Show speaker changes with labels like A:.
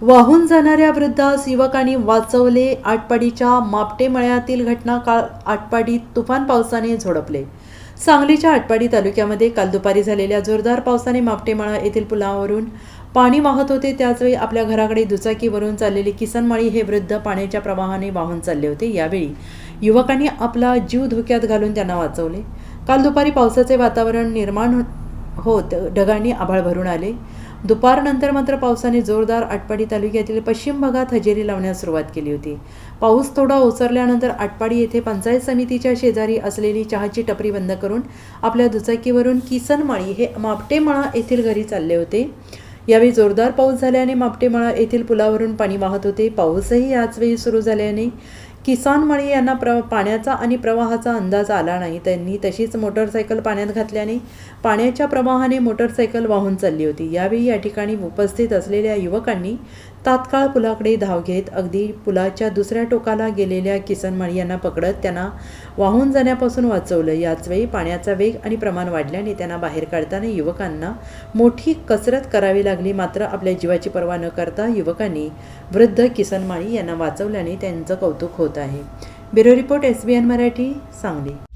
A: वाहून जाणाऱ्या वृद्धास युवकांनी वाचवले आटपाडीच्या मापटे मळ्यातील घटना काळ आटपाडीत तुफान पावसाने झोडपले. सांगलीच्या आटपाडी तालुक्यामध्ये काल दुपारी झालेल्या जोरदार पावसाने मापटेमाळा येथील पुलावरून पाणी वाहत होते. त्याचवेळी आपल्या घराकडे दुचाकीवरून चाललेले किसनमाळी हे वृद्ध पाण्याच्या प्रवाहाने वाहून चालले होते. यावेळी युवकांनी आपला जीव धोक्यात घालून त्यांना वाचवले. काल दुपारी पावसाचे वातावरण निर्माण होत ढगांनी आभाळ भरून आले. दुपारनंतर मात्र पावसाने जोरदार आटपाडी तालुक्यातील पश्चिम भागात हजेरी लावण्यास सुरुवात केली होती. पाऊस थोडा ओसरल्यानंतर आटपाडी येथे पंचायत समितीच्या शेजारी असलेली चहाची टपरी बंद करून आपल्या दुचाकीवरून किसनमाळी हे मापटेमळा येथील घरी चालले होते. यावेळी जोरदार पाऊस झाल्याने मापटेमळा येथील पुलावरून पाणी वाहत होते. पाऊसही याचवेळी सुरू झाल्याने किसान मळी यांना प्र पाण्याचा आणि प्रवाहाचा अंदाज आला नाही. त्यांनी तशीच मोटरसायकल पाण्यात घातल्याने पाण्याच्या प्रवाहाने मोटरसायकल वाहून चालली होती. यावेळी या ठिकाणी उपस्थित असलेल्या युवकांनी तात्काळ पुलाकडे धाव घेत अगदी पुलाच्या दुसऱ्या टोकाला गेलेल्या किसन मळी यांना पकडत त्यांना वाहून जाण्यापासून वाचवलं. याचवेळी पाण्याचा वेग आणि प्रमाण वाढल्याने त्यांना बाहेर काढताना युवकांना मोठी कसरत करावी लागली. मात्र आपल्या जीवाची पर्वा न करता युवकांनी वृद्ध किसन माळी यांना वाचवल्याने त्यांचं कौतुक होतं होत आहे. Bureau report S B N Marathi Sangli.